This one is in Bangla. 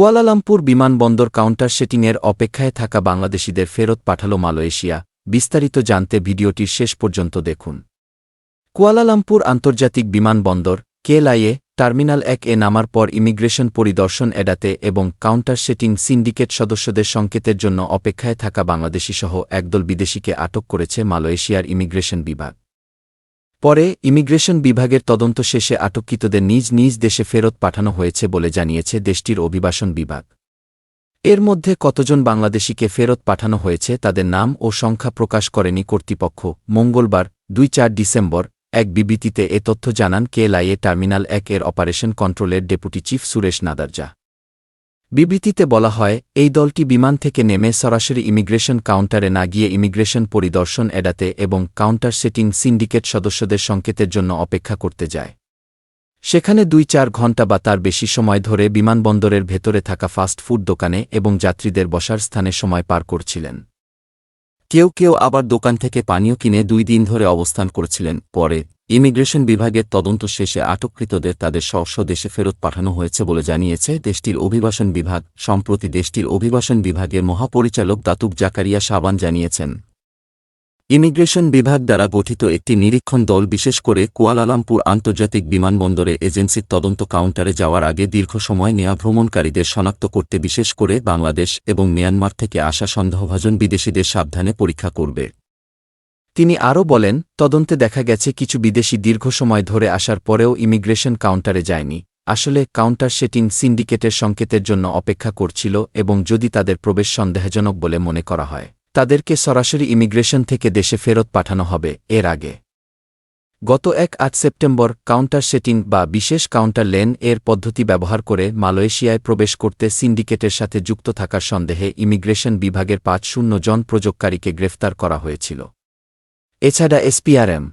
কুয়ালালামপুর বিমানবন্দর কাউন্টার সেটিংয়ের অপেক্ষায় থাকা বাংলাদেশিদের ফেরত পাঠাল মালয়েশিয়া, বিস্তারিত জানতে ভিডিওটির শেষ পর্যন্ত দেখুন। কুয়ালালামপুর আন্তর্জাতিক বিমানবন্দর, কেএলআইএ, টার্মিনাল এক এ নামার পর ইমিগ্রেশন পরিদর্শন এড়াতে এবং কাউন্টার সেটিং সিন্ডিকেট সদস্যদের সংকেতের জন্য অপেক্ষায় থাকা বাংলাদেশিসহ একদল বিদেশিকে আটক করেছে মালয়েশিয়ার ইমিগ্রেশন বিভাগ। পরে, ইমিগ্রেশন বিভাগের তদন্ত শেষে আটককৃতদের নিজ নিজ দেশে ফেরত পাঠানো হয়েছে বলে জানিয়েছে দেশটির অভিবাসন বিভাগ। এর মধ্যে কতজন বাংলাদেশিকে ফেরত পাঠানো হয়েছে তাদের নাম ও সংখ্যা প্রকাশ করেনি কর্তৃপক্ষ। মঙ্গলবার দুই চার ডিসেম্বর, এক বিবৃতিতে এ তথ্য জানান কেএলআইএ টার্মিনাল এক এর অপারেশন কন্ট্রোলের ডেপুটি চিফ সুরেশ নাদারজা। বিবৃতিতে বলা হয়, এই দলটি বিমান থেকে নেমে সরাসরি ইমিগ্রেশন কাউন্টারে না গিয়ে ইমিগ্রেশন পরিদর্শন এড়াতে এবং কাউন্টার সেটিং সিন্ডিকেট সদস্যদের সংকেতের জন্য অপেক্ষা করতে যায়। সেখানে দুই চার ঘণ্টা বা তার বেশি সময় ধরে বিমানবন্দরের ভেতরে থাকা ফাস্ট ফুড দোকানে এবং যাত্রীদের বসার স্থানে সময় পার করছিলেন। কেউ কেউ আবার দোকান থেকে পানীয় কিনে দুই দিন ধরে অবস্থান করছিলেন। পরে ইমিগ্রেশন বিভাগের তদন্ত শেষে আটককৃতদের তাদের স্ব দেশে ফেরত পাঠানো হয়েছে বলে জানিয়েছে দেশটির অভিবাসন বিভাগ। সম্প্রতি দেশটির অভিবাসন বিভাগের মহাপরিচালক দাতুক জাকারিয়া সাবান জানিয়েছেন, ইমিগ্রেশন বিভাগ দ্বারা গঠিত একটি নিরীক্ষণ দল বিশেষ করে কুয়ালালামপুর আন্তর্জাতিক বিমানবন্দরে এজেন্সির তদন্ত কাউন্টারে যাওয়ার আগে দীর্ঘ সময় নেয়া ভ্রমণকারীদের শনাক্ত করতে বিশেষ করে বাংলাদেশ এবং মিয়ানমার থেকে আসা সন্দেহভাজন বিদেশিদের সাবধানে পরীক্ষা করবে। তিনি আরও বলেন, তদন্তে দেখা গেছে কিছু বিদেশি দীর্ঘ সময় ধরে আসার পরেও ইমিগ্রেশন কাউন্টারে যায়নি। আসলে, কাউন্টার সেটিং সিন্ডিকেটের সংকেতের জন্য অপেক্ষা করছিল এবং যদি তাদের প্রবেশ সন্দেহজনক বলে মনে করা হয়, তাদেরকে সরাসরি ইমিগ্রেশন থেকে দেশে ফেরত পাঠানো হবে এর আগে। গত এক আট সেপ্টেম্বর, কাউন্টার সেটিং বা বিশেষ কাউন্টার লেন এর পদ্ধতি ব্যবহার করে মালয়েশিয়ায় প্রবেশ করতে সিন্ডিকেটের সাথে যুক্ত থাকার সন্দেহে ইমিগ্রেশন বিভাগের পাঁচ শূন্য জন প্রযোগকারীকে গ্রেফতার করা হয়েছিল। এছাড়া এসপিআরএম।